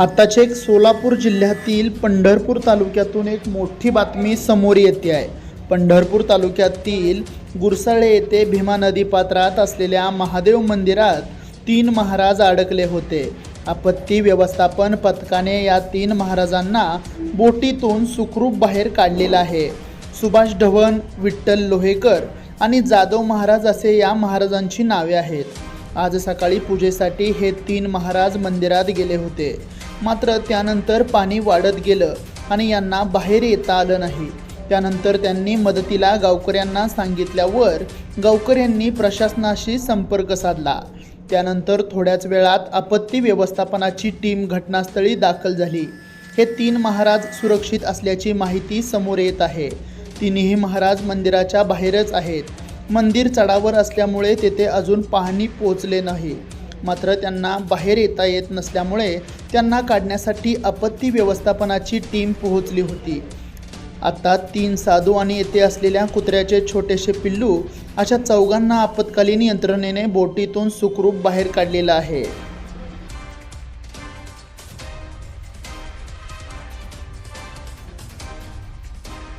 आत्ताचे एक सोलापूर जिल्ह्यातील पंढरपूर तालुक्यातून एक मोठी बातमी समोर येते आहे. पंढरपूर तालुक्यातील गुरसाळे येथे भीमा नदी पात्रात असलेल्या महादेव मंदिरात तीन महाराज अडकले होते. आपत्ती व्यवस्थापन पथकाने या तीन महाराजांना बोटीतून सुखरूप बाहेर काढलेलं आहे. सुभाष ढवण विठ्ठल लोहेकर आणि जाधव महाराज असे या महाराजांची नावे आहेत. आज सकाळी पूजेसाठी हे तीन महाराज मंदिरात गेले होते. मात्र त्यानंतर पाणी वाढत गेलं आणि यांना बाहेर येता आलं नाही. त्यानंतर त्यांनी मदतीला गावकऱ्यांना सांगितल्यावर गावकऱ्यांनी प्रशासनाशी संपर्क साधला. त्यानंतर थोड्याच वेळात आपत्ती व्यवस्थापनाची टीम घटनास्थळी दाखल झाली. हे तीन महाराज सुरक्षित असल्याची माहिती समोर येत आहे. तिन्ही महाराज मंदिराच्या बाहेरच आहेत. मंदिर चढावर असल्यामुळे तेथे अजून पाहणी पोचले नाही. मात्र त्यांना बाहेर येता येत नसल्यामुळे त्यांना काढण्यासाठी आपत्ती व्यवस्थापनाची टीम पोहोचली होती. आता तीन साधू आणि येथे असलेल्या कुत्र्याचे छोटेसे पिल्लू अशा चौघांना आपत्कालीन यंत्रणेने बोटीतून सुखरूप बाहेर काढलेलं आहे.